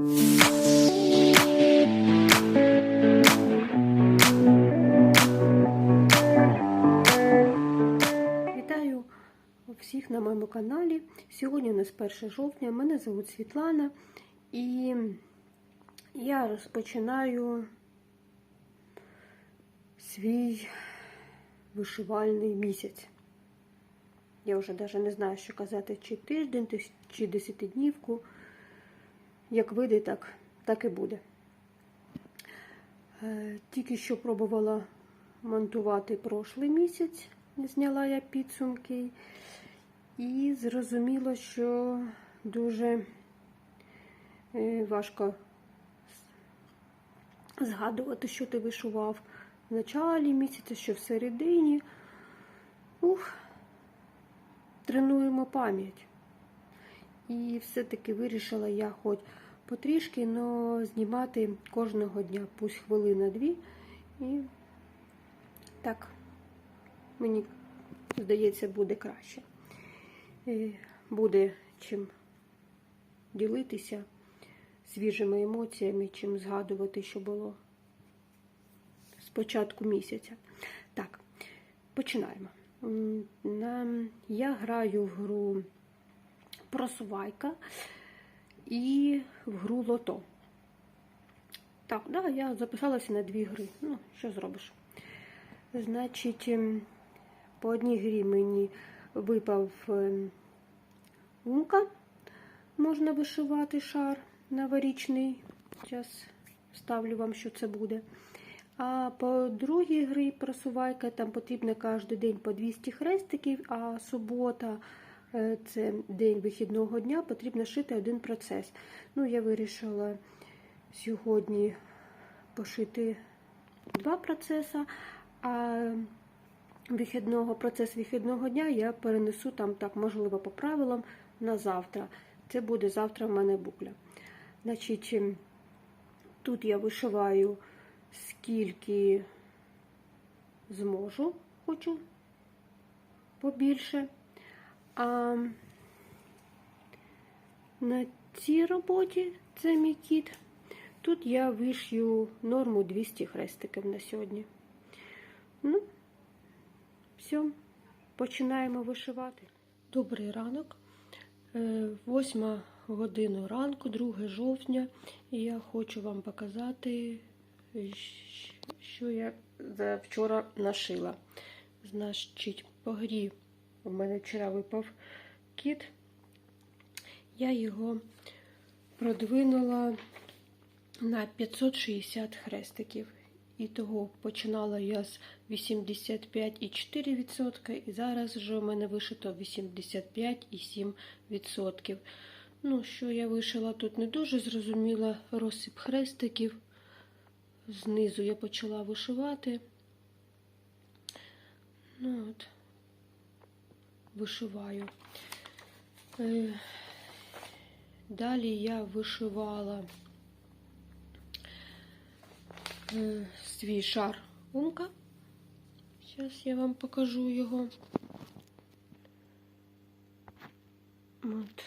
Вітаю всіх на моєму каналі. Сьогодні у нас 1 жовтня. Мене звуть Світлана і я розпочинаю свій вишивальний місяць. Я вже навіть не знаю, що казати, чи тиждень, чи десятиднівку. Як вийде, так, так і буде. Е, Тільки що пробувала монтувати прошлий місяць, зняла я підсумки, і зрозуміла, що дуже е, важко згадувати, що ти вишивав в началі місяця, що в середині. Ух, тренуємо пам'ять. І все-таки вирішила я хоч потрішки, але знімати кожного дня, пусть хвилина-дві. І так, мені здається, буде краще. І буде чим ділитися свіжими емоціями, чим згадувати, що було з початку місяця. Так, починаємо. Я граю в гру просувайка і в гру лото. Так, да, я записалася на дві гри. Ну, що зробиш? Значить, ем, по одній грі мені випав ем, умка. Можна вишивати шар новорічний. Зараз ставлю вам, що це буде. А по другій грі просувайка, там потрібно кожен день по 200 хрестиків, а субота це день вихідного дня, потрібно шити один процес. Ну, я вирішила сьогодні пошити два процеси, а вихідного, процес вихідного дня я перенесу там, так, можливо, по правилам на завтра. Це буде завтра в мене букля. Значить, ем, тут я вишиваю скільки зможу, хочу побільше. А на цій роботі це мій кіт. Тут я вишью норму 200 хрестиків на сьогодні. Ну, все, починаємо вишивати. Добрий ранок. Е, Восьма година ранку, 2 жовтня, і я хочу вам показати, що я за вчора нашила. Значить, по грі у мене вчора випав кіт. Я його продвинула на 560 хрестиків. І того починала я з 85,4% і зараз вже у мене вишито 85,7%. Ну, що я вишила тут не дуже зрозуміла розсип хрестиків. Знизу я почала вишивати. Ну от, вишиваю. Е, Далі я вишивала е, свій шар умка. Зараз я вам покажу його. От.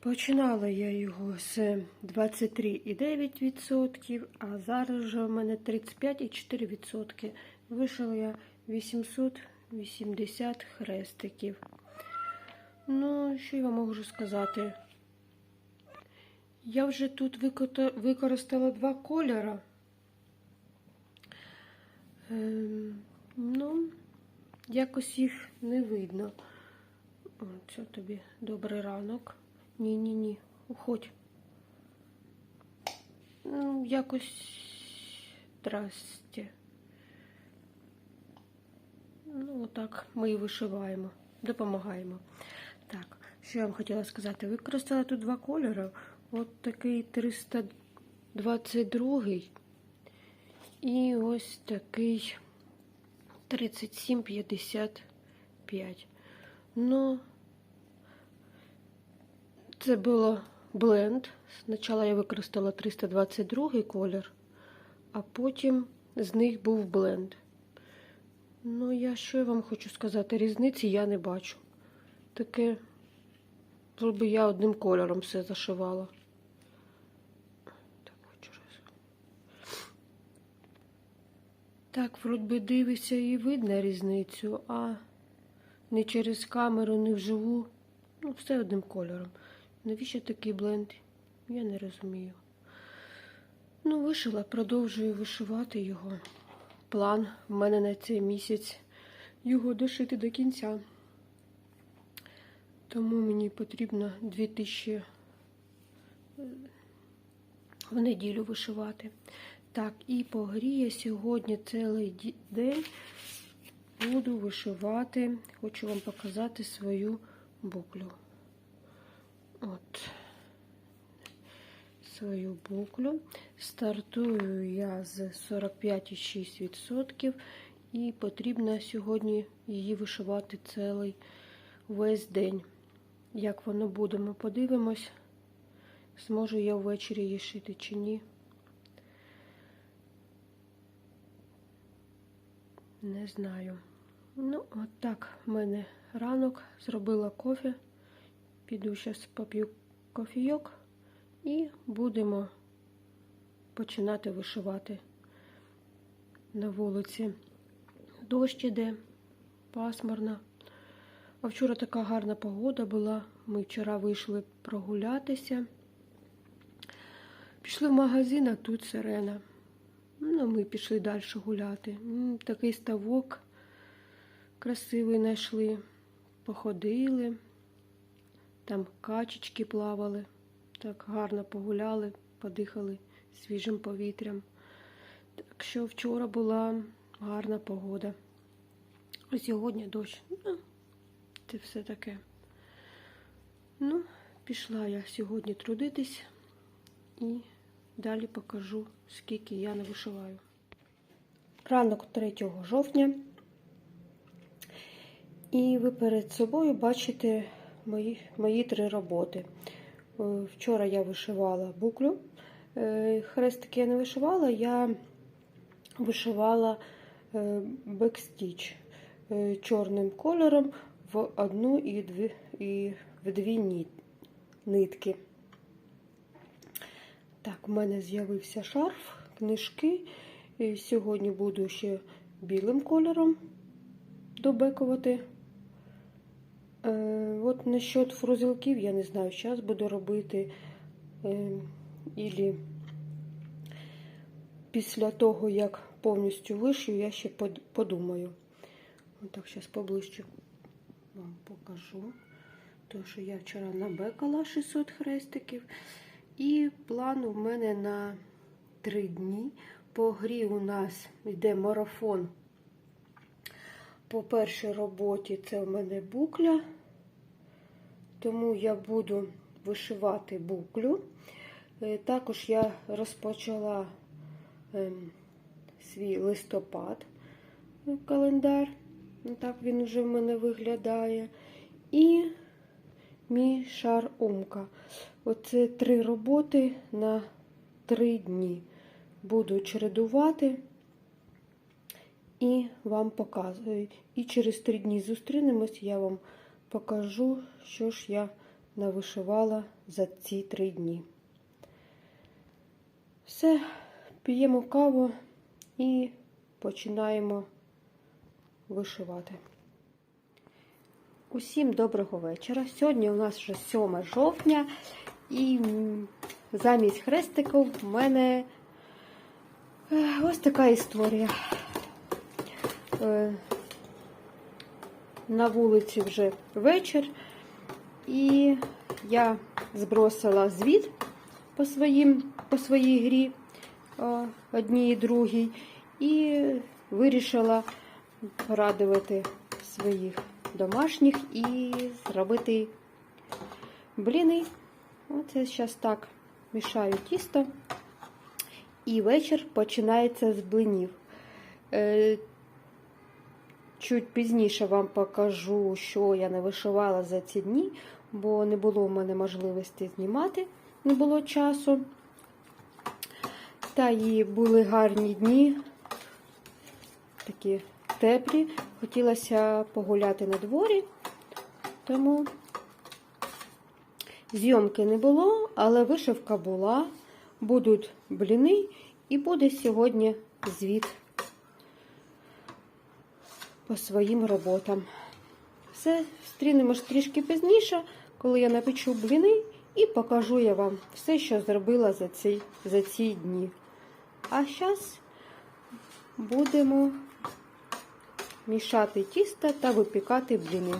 Починала я його з 23,9%, а зараз вже в мене 35,4%. Вишила я 880 хрестиків. Ну, що я вам можу сказати? Я вже тут використала два кольори. Ем, ну, якось їх не видно. О, це тобі добрий ранок. Ні-ні-ні, уходь. Ну, якось здрасте. Ну, отак ми і вишиваємо, допомагаємо. Так, що я вам хотіла сказати? Використала тут два кольори. От такий 322 і ось такий 3755. Ну, це було бленд. Спочатку я використала 322 колір, а потім з них був бленд. Ну, я що я вам хочу сказати? Різниці я не бачу. Таке би я одним кольором все зашивала. Так, хочу раз. Так, вроді дивишся і видно різницю, а не через камеру, не вживу. Ну, все одним кольором. Навіщо такий бленд? Я не розумію. Ну, вишила, продовжую вишивати його. План в мене на цей місяць його дошити до кінця. Тому мені потрібно 2000 е, в неділю вишивати. Так, і по грі я сьогодні цілий день буду вишивати. Хочу вам показати свою буклю. От. Свою буклю. Стартую я з 45,6% і потрібно сьогодні її вишивати цілий весь день. Як воно буде, ми подивимось. Зможу я ввечері її шити чи ні. Не знаю. Ну, от так в мене ранок зробила кофе. Піду зараз поп'ю кофійок і будемо починати вишивати на вулиці. Дощ іде, пасмурно. А вчора така гарна погода була. Ми вчора вийшли прогулятися. Пішли в магазин, а тут сирена. Ну, ми пішли далі гуляти. Такий ставок красивий знайшли. Походили, там качечки плавали. Так гарно погуляли, подихали свіжим повітрям. Так що вчора була гарна погода. А сьогодні дощ. Ну, це все таке. Ну, пішла я сьогодні трудитись і далі покажу, скільки я не вишиваю. Ранок 3 жовтня. І ви перед собою бачите мої, мої три роботи. Е, Вчора я вишивала буклю. Е, Хрестики я не вишивала, я вишивала е, бекстіч чорним кольором в одну і дві, і в дві нитки. Так, в мене з'явився шарф, книжки. І сьогодні буду ще білим кольором добекувати. Е, от насчет фрузелків, я не знаю, зараз буду робити. Е, ілі після того, як повністю вишию, я ще под- подумаю. Отак, зараз поближче вам покажу. Тому що я вчора набекала 600 хрестиків. І план у мене на 3 дні. По грі у нас йде марафон. По першій роботі це у мене букля. Тому я буду вишивати буклю. Е, Також я розпочала ем, свій листопад е, календар. Ну, Так він вже в мене виглядає. І мій шар умка. Оце три роботи на три дні. Буду чередувати і вам показую. І через три дні зустрінемось, я вам покажу, що ж я навишивала за ці три дні. Все, п'ємо каву і починаємо вишивати. Усім доброго вечора. Сьогодні у нас вже 7 жовтня, і замість хрестиків в мене е, ось така історія. Е, На вулиці вже вечір, і я збросила звіт по, своїм, по своїй грі одній і другій, і вирішила порадувати своїх домашніх і зробити бліни. Оце зараз так мішаю тісто. І вечір починається з блинів. Чуть пізніше вам покажу, що я не вишивала за ці дні, бо не було в мене можливості знімати, не було часу. Та і були гарні дні, такі теплі. Хотілося погуляти на дворі, тому Зйомки не було, але вишивка була. Будуть бліни і буде сьогодні звіт по своїм роботам. Все, зустрінемось трішки пізніше, коли я напечу бліни і покажу я вам все, що зробила за ці, за ці дні. А зараз будемо мішати тісто та випікати бліни.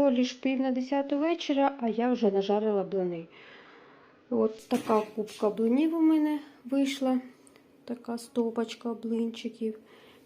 Всього лиш пів на десяту вечора, а я вже нажарила блини. От така кубка блинів у мене вийшла. Така стопочка блинчиків.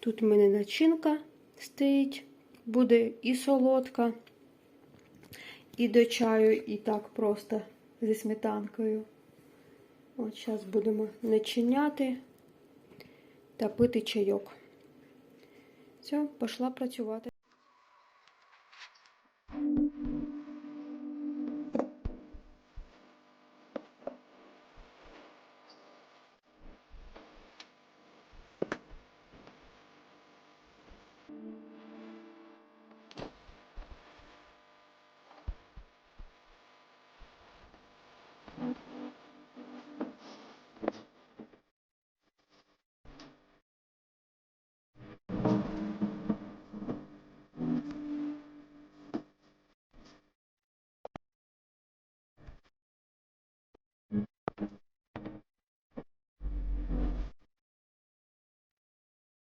Тут у мене начинка стоїть. Буде і солодка, і до чаю, і так просто зі сметанкою. От зараз будемо начиняти та пити чайок. Все, пішла працювати.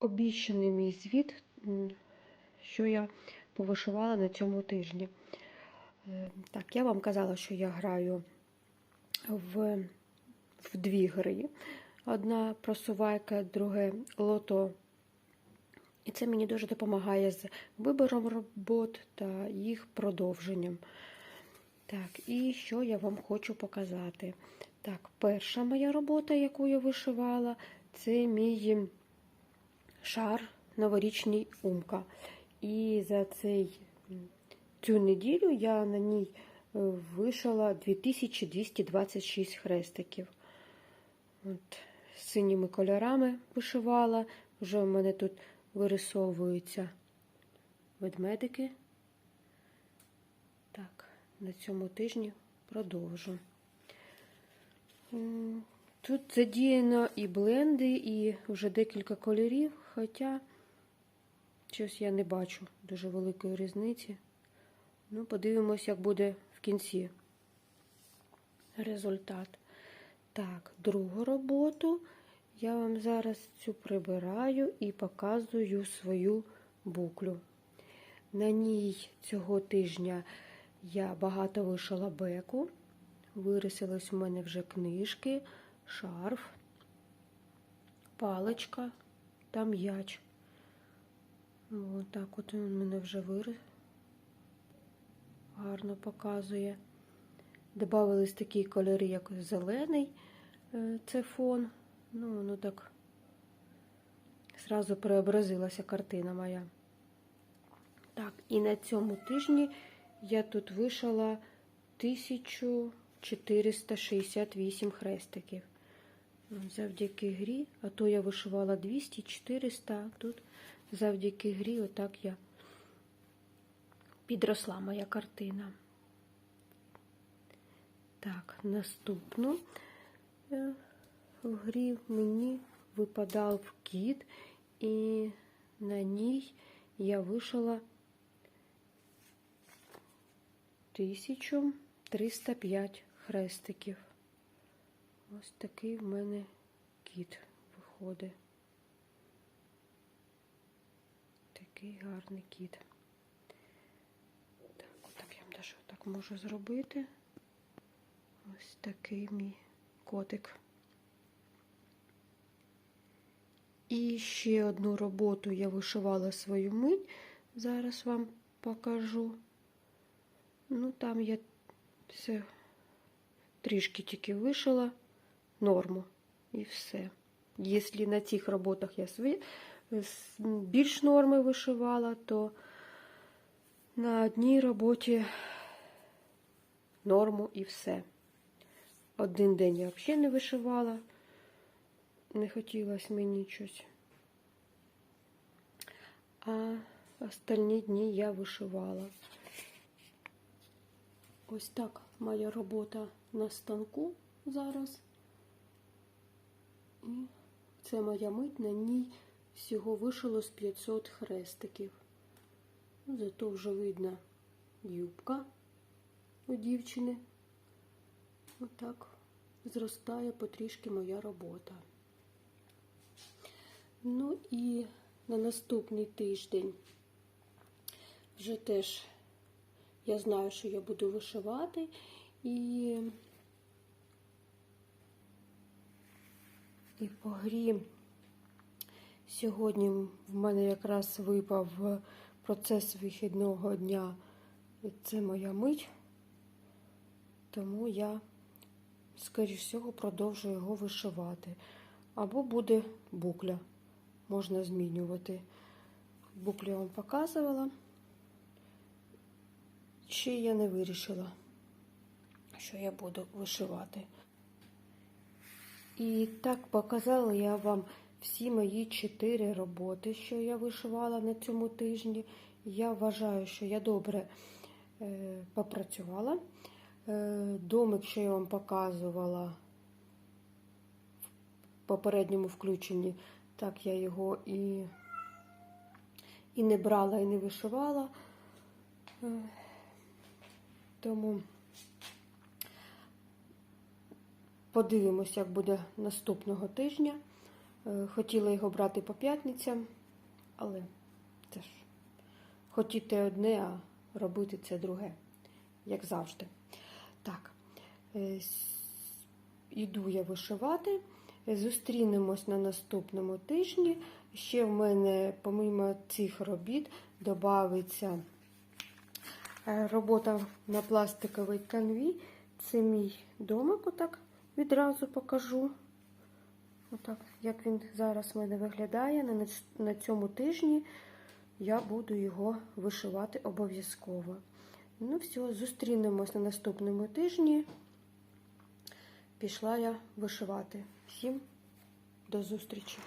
Обіщаний мій звіт, що я повишивала на цьому тижні. Е, Так, я вам казала, що я граю в, в дві гри. Одна просувайка, друге лото. І це мені дуже допомагає з вибором робот та їх продовженням. Так, і що я вам хочу показати? Так, перша моя робота, яку я вишивала, це мій шар новорічний Умка. І за цей, цю неділю я на ній вишила 2226 хрестиків. От, синіми кольорами вишивала. Вже в мене тут вирисовуються ведмедики. Так, на цьому тижні продовжу. Тут задіяно і бленди, і вже декілька кольорів, хоча щось я не бачу дуже великої різниці. Ну, подивимось, як буде в кінці результат. Так, другу роботу я вам зараз цю прибираю і показую свою буклю. На ній цього тижня я багато вишила беку. Вирисились у мене вже книжки, шарф, паличка та м'яч. Отак от він мене вже вирис. Гарно показує. Добавились такі кольори, як зелений, е, це фон. Ну, воно так зразу преобразилася картина моя. Так, і на цьому тижні я тут вишила 1468 хрестиків. Завдяки грі, а то я вишивала 200-400, тут завдяки грі, отак я підросла моя картина. Так, наступну е, в грі мені випадав кіт, і на ній я вишила 1305 хрестиків. Ось такий в мене кіт виходить. Такий гарний кіт. Вам даже так можу зробити. Ось такий мій котик. І ще одну роботу я вишивала свою мить. Зараз вам покажу. Ну, там я все трішки тільки вишила норму і все. Якщо на цих роботах я більш норми вишивала, то на одній роботі норму і все. Один день я взагалі не вишивала, не хотілося мені щось. А остальні дні я вишивала. Ось так моя робота на станку зараз. І це моя мить, на ній всього вишило з 500 хрестиків. Зато вже видно юбка у дівчини. Отак зростає потрішки моя робота. Ну і на наступний тиждень вже теж я знаю, що я буду вишивати і, і по грі сьогодні в мене якраз випав процес вихідного дня. Це моя мить, тому я, скоріш всього, продовжую його вишивати. Або буде букля, можна змінювати. Буклю я вам показувала. Ще я не вирішила, що я буду вишивати. І так показала я вам всі мої чотири роботи, що я вишивала на цьому тижні. Я вважаю, що я добре е, попрацювала. Е, домик, що я вам показувала в попередньому включенні, так я його і, і не брала, і не вишивала. Е, тому подивимось, як буде наступного тижня. Е, Хотіла його брати по п'ятницям, але це ж хотіти одне, а робити це друге, як завжди. Так, е, іду я вишивати. Зустрінемось на наступному тижні. Ще в мене, помимо цих робіт, додається Е, Робота на пластиковій канві. Це мій домик, отак відразу покажу. Отак, як він зараз в мене виглядає. На, цьому тижні я буду його вишивати обов'язково. Ну, все, зустрінемось на наступному тижні. Пішла я вишивати. Всім до зустрічі!